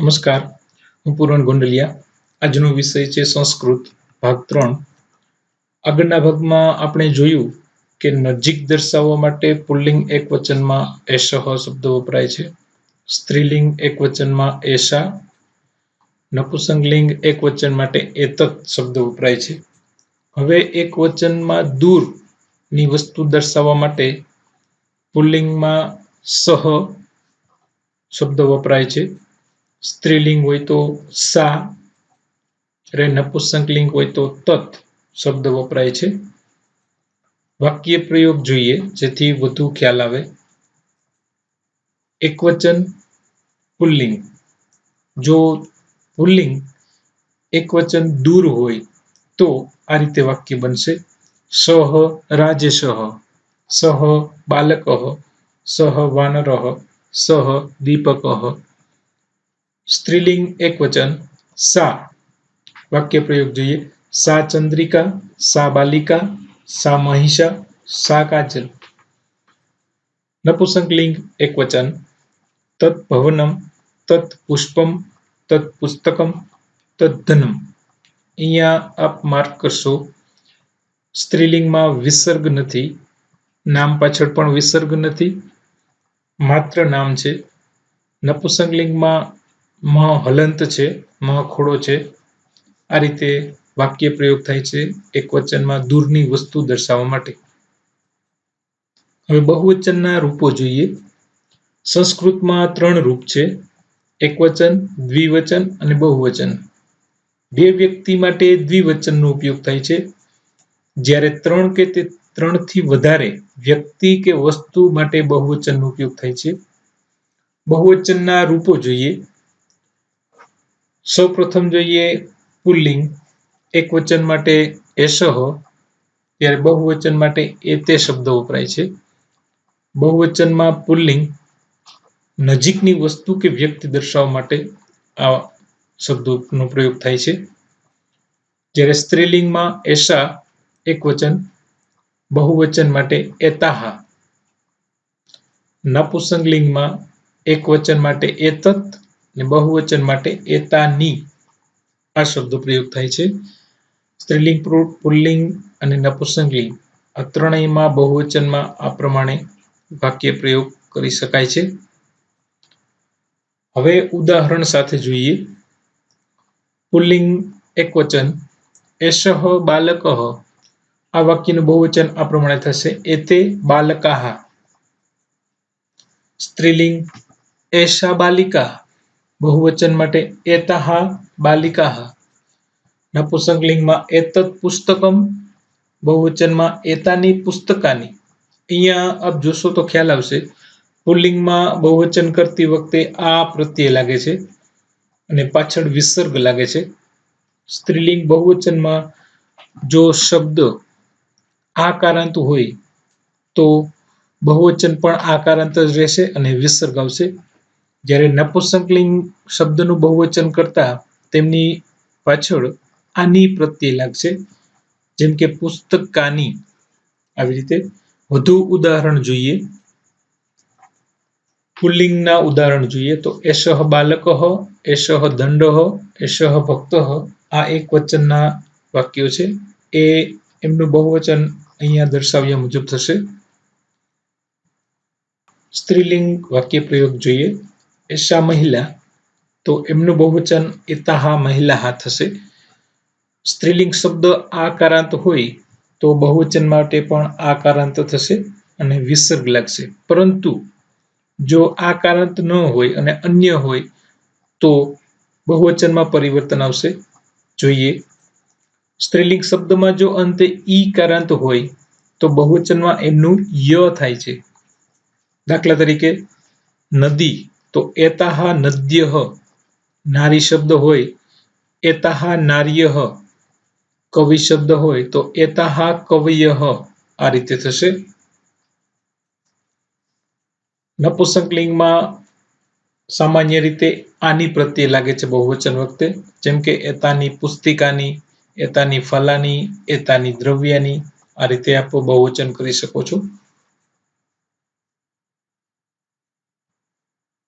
નમસ્કાર. હું પૂરણ ગોંડલિયા. આજનો વિષય છે સંસ્કૃત ભાગ ત્રણ. આગળના ભાગમાં આપણે જોયું કે નજીક દર્શાવવા માટે પુલ્લિંગ એક વચનમાં એશહ શબ્દ વપરાય છે. સ્ત્રીલિંગ એક વચનમાં એશા. નપુસંગલિંગ એક વચન માટે એતત શબ્દ વપરાય છે. હવે એક વચનમાં દૂરની વસ્તુ દર્શાવવા માટે પુલ્લિંગમાં સહ શબ્દ વપરાય છે. સ્ત્રીલિંગ હોય તો સા જ્યારે નપુસંકલિંગ હોય તો તત શબ્દ વપરાય છે. વાક્ય પ્રયોગ જોઈએ, જેથી વધુ ખ્યાલ આવે. એકવચન પુલ્લિંગ. જો પુલ્લિંગ એકવચન દૂર હોય, તો આ રીતે વાક્ય બનશે. સહ રાજેશ સહ બાલક સહ વાનર સહ દીપક સ્ત્રીલિંગ એકવચન સા. વાક્ય પ્રયોગ જોઈએ. સા ચંદ્રિકા, સા બાલિકા, સા મહિષા, સા કાજલ. નપુસંકલિંગ એકવચન તત ભવનમ, તત પુષ્પમ, તત પુસ્તકમ, તત ધનમ. અહીંયા આપ માર્ક કરશો. સ્ત્રીલિંગમાં વિસર્ગ નથી. નામ પાછળ પણ વિસર્ગ નથી. માત્ર નામ છે. નપુસંકલિંગમાં મ હલંત છે, મ ખોડો છે. આ રીતે વાક્ય પ્રયોગ થાય છે એક વચનમાં દૂરની વસ્તુ દર્શાવવા માટે. હવે બહુવચનના રૂપો જોઈએ. સંસ્કૃતમાં ત્રણ રૂપ છે, એકવચન, દ્વિવચન અને બહુવચન. બે વ્યક્તિ માટે દ્વિવચનનો ઉપયોગ થાય છે. જ્યારે ત્રણ કે તે ત્રણથી વધારે વ્યક્તિ કે વસ્તુ માટે બહુવચનનો ઉપયોગ થાય છે. બહુવચનના રૂપો જોઈએ. સૌ પ્રથમ જોઈએ પુલ્લિંગ. એક વચન માટે એસહ ત્યારે બહુવચન માટે એ તે શબ્દ વપરાય છે. બહુવચનમાં પુલ્લિંગ નજીકની વસ્તુ કે વ્યક્તિ દર્શાવવા માટે આ શબ્દોનો પ્રયોગ થાય છે. જ્યારે સ્ત્રીલિંગમાં એશા એક વચન, બહુવચન માટે એતાહા નપુસંગલિંગમાં એક વચન માટે એતત અને બહુવચન માટે એતાની આ શબ્દો પ્રયોગ થાય છે. સ્ત્રીલિંગ પુલ્લિંગ અને નપુસંગલિંગ આ ત્રણેયમાં બહુવચનમાં આ પ્રમાણે વાક્ય પ્રયોગ કરી શકાય છે. હવે ઉદાહરણ સાથે જોઈએ. પુલ્લિંગ એક વચન. એશહ બાલક આ વાક્યનું બહુવચન આ પ્રમાણે થશે. એતે બાલકાહા. સ્ત્રીલિંગ એશા બાલિકા બહુવચન માટે એતાહા બાલિકાહ. નપુસંકલિંગમાં એતત પુસ્તકમ, બહુવચનમાં એતાની પુસ્તકાની. અહીંયા આપ જોશો તો ખ્યાલ આવશે. પુલ્લિંગમાં બહુવચન કરતી વખતે આ પ્રત્યય લાગે છે અને પાછળ વિસર્ગ લાગે છે. સ્ત્રીલિંગ બહુવચનમાં જો શબ્દ આકારાંત હોય તો બહુવચન પણ આકારાંત જ રહેશે અને વિસર્ગ આવશે. જ્યારે નપુસંકલિંગ શબ્દનું બહુવચન કરતા તેમની પાછળ આની પ્રત્યે લાગશે. જેમ કે પુસ્તકાની આવી રીતે વધુ ઉદાહરણ જોઈએ. પુલ્લિંગના ઉદાહરણ જોઈએ તો એશહ બાલક એશહ દંડ એશહ ભક્ત આ એક વચનના વાક્યો છે. એ એમનું બહુવચન અહીંયા દર્શાવ્યા મુજબ થશે. સ્ત્રીલિંગ વાક્ય પ્રયોગ જોઈએ. એશા મહિલા, તો એમનું બહુવચન ઇતાહા મહિલા થશે સ્ત્રીલિંગ શબ્દ આકારાંત હોય તો બહુવચન માટે પણ આકારાંત થશે અને વિસર્ગ લાગશે. પરંતુ જો આકારાંત ન હોય અને અન્ય હોય તો બહુવચનમાં પરિવર્તન આવશે. જોઈએ, સ્ત્રીલિંગ શબ્દમાં જો અંતે ઈ કારાંત હોય તો બહુવચનમાં એમનું ય થાય છે. દાખલા તરીકે, નદી તો એતાહા નદ્ય નારી શબ્દ હોય, એતાહા નાર્ય કવિ શબ્દ હોય, તો એતાહા કવય આ રીતે થશે. નપુસંકલિંગમાં સામાન્ય રીતે આની પ્રત્યે લાગે છે બહુવચન વખતે, જેમ કે એતાની પુસ્તિકાની, એતાની ફલાની, એતાની દ્રવ્યાની, આ રીતે આપ બહુવચન કરી શકો છો.